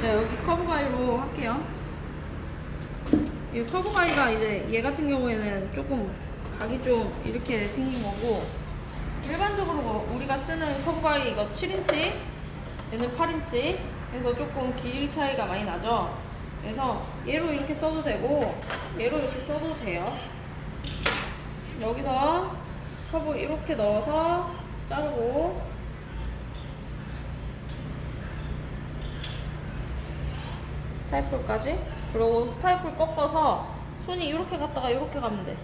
자, 여기 커브 가위로 할게요. 이 커브 가위가 이제 얘 같은 경우에는 조금 각이 좀 이렇게 생긴 거고 일반적으로 우리가 쓰는 커브 가위 이거 7인치 얘는 8인치 그래서 조금 길이 차이가 많이 나죠. 그래서 얘로 이렇게 써도 되고 얘로 이렇게 써도 돼요. 여기서 커브 이렇게 넣어서 자르고. 스타이플까지? 그리고 스타이플 꺾어서 손이 이렇게 갔다가 이렇게 가면 돼.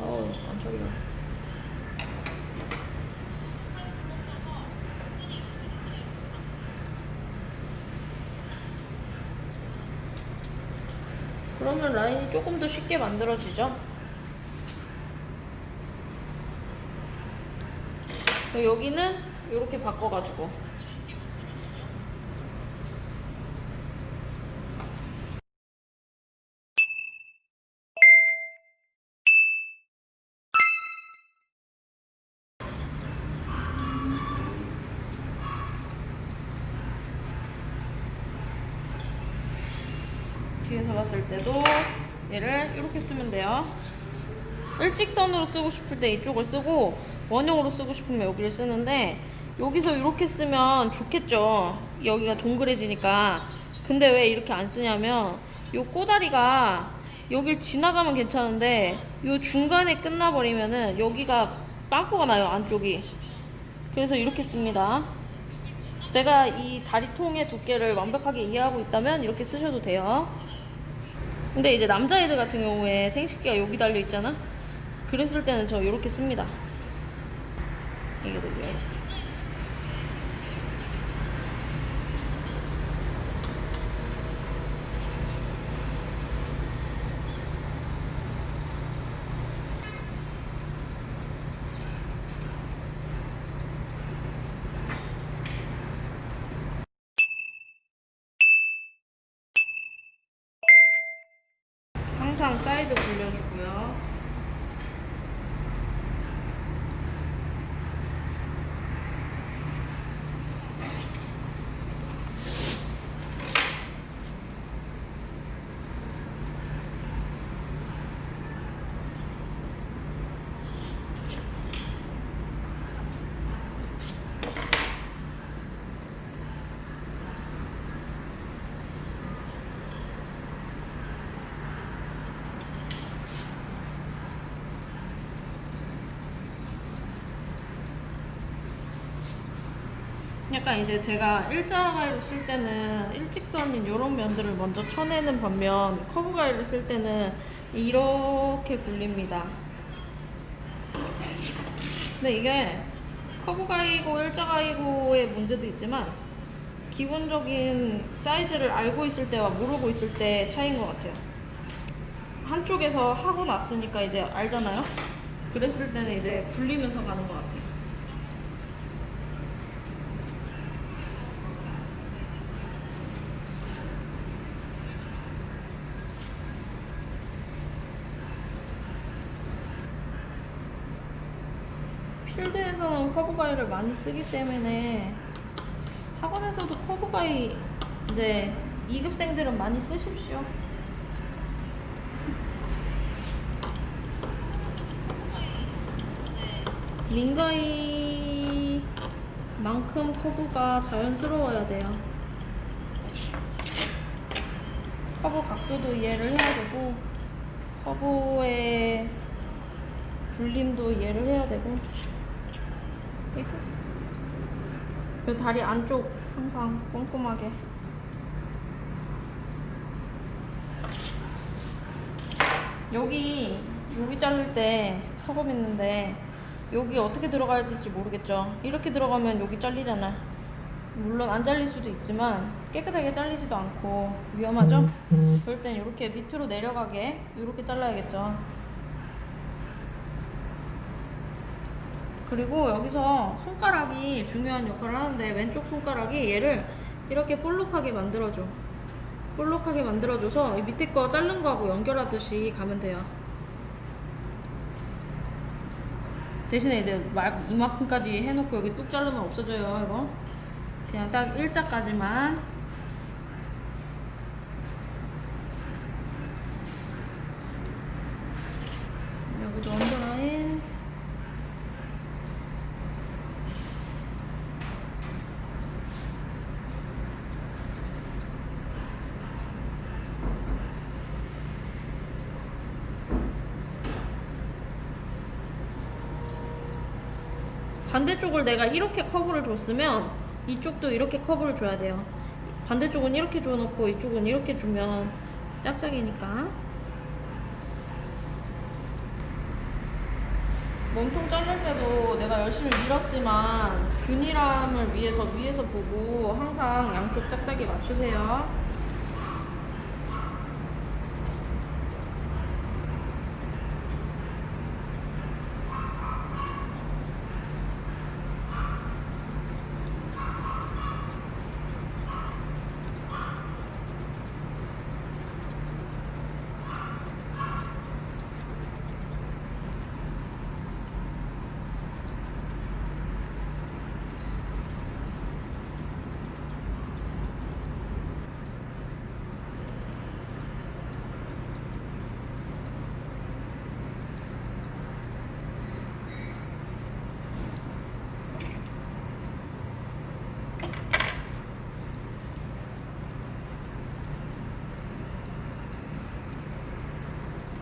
어우 안 저리가 그러면 라인이 조금 더 쉽게 만들어지죠? 여기는 이렇게 바꿔가지고 봤을 때도 얘를 이렇게 쓰면 돼요. 일직선으로 쓰고 싶을 때 이쪽을 쓰고 원형으로 쓰고 싶으면 여기를 쓰는데 여기서 이렇게 쓰면 좋겠죠. 여기가 동그래지니까. 근데 왜 이렇게 안 쓰냐면 요 꼬다리가 여길 지나가면 괜찮은데 요 중간에 끝나버리면은 여기가 빵꾸가 나요 안쪽이. 그래서 이렇게 씁니다. 내가 이 다리통의 두께를 완벽하게 이해하고 있다면 이렇게 쓰셔도 돼요. 근데 이제 남자애들 같은 경우에 생식기가 여기 달려 있잖아. 그랬을 때는 저 이렇게 씁니다. 이게 되죠. 사이드 굴려주고요. 약간 이제 제가 일자 가위로 쓸 때는 일직선인 이런 면들을 먼저 쳐내는 반면 커브 가위를 쓸 때는 이렇게 굴립니다. 근데 이게 커브 가위고 일자 가위고의 문제도 있지만 기본적인 사이즈를 알고 있을 때와 모르고 있을 때 차이인 것 같아요. 한쪽에서 하고 났으니까 이제 알잖아요. 그랬을 때는 이제 굴리면서 가는 것 같아요. 필드에서는 커브 가위를 많이 쓰기 때문에 학원에서도 커브 가위 이제 2급생들은 많이 쓰십시오. 링가이만큼 커브가 자연스러워야 돼요. 커브 각도도 이해를 해야 되고 커브의 굴림도 이해를 해야 되고 그 다리 안쪽 항상 꼼꼼하게. 여기 여기 자를 때 턱업 있는데 여기 어떻게 들어가야 될지 모르겠죠. 이렇게 들어가면 여기 잘리잖아. 물론 안 잘릴 수도 있지만 깨끗하게 잘리지도 않고 위험하죠? 그럴 땐 이렇게 밑으로 내려가게 이렇게 잘라야겠죠 그리고 여기서 손가락이 중요한 역할을 하는데 왼쪽 손가락이 얘를 이렇게 볼록하게 만들어줘. 볼록하게 만들어줘서 이 밑에 거 자른 거하고 연결하듯이 가면 돼요. 대신에 이제 막 이만큼까지 해놓고 여기 뚝 자르면 없어져요 이거. 그냥 딱 일자까지만. 여기도 언더라인. 반대쪽을 내가 이렇게 커브를 줬으면 이쪽도 이렇게 커브를 줘야 돼요. 반대쪽은 이렇게 줘놓고 이쪽은 이렇게 주면 짝짝이니까. 몸통 자를 때도 내가 열심히 밀었지만 균일함을 위해서 위에서 보고 항상 양쪽 짝짝이 맞추세요.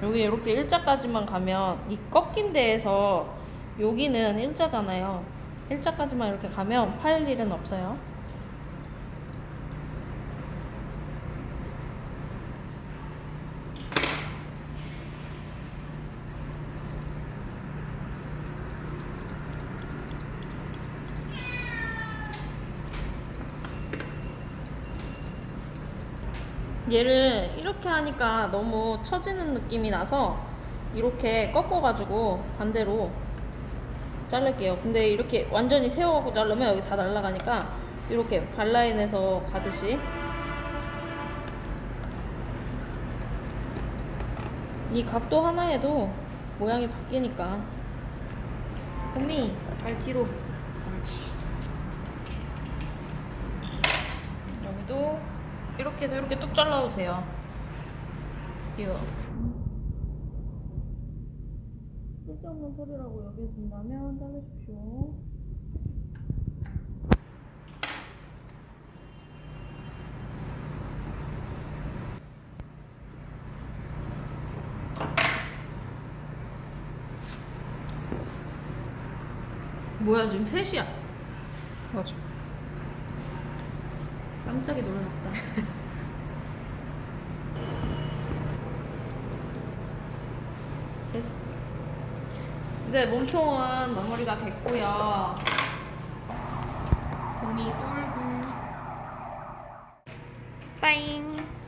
여기 이렇게 일자까지만 가면 이 꺾인 데에서 여기는 일자잖아요. 일자까지만 이렇게 가면 파일 일은 없어요. 얘를 이렇게 하니까 너무 처지는 느낌이 나서 이렇게 꺾어가지고 반대로 자를게요. 근데 이렇게 완전히 세워갖고 자르면 여기 다 날아가니까 이렇게 발라인에서 가듯이. 이 각도 하나에도 모양이 바뀌니까. 봄이 발 뒤로. 옳지. 여기도 이렇게 해서 이렇게 뚝 잘라도 돼요. 이거. 쓸데없는 소리라고 여기신다면 자르십시오. 뭐야 지금 3시야? 맞아. 깜짝이 놀랐다. 됐어. 이제 몸통은 마무리가 됐고요. 곰이 똘굴. 빠잉.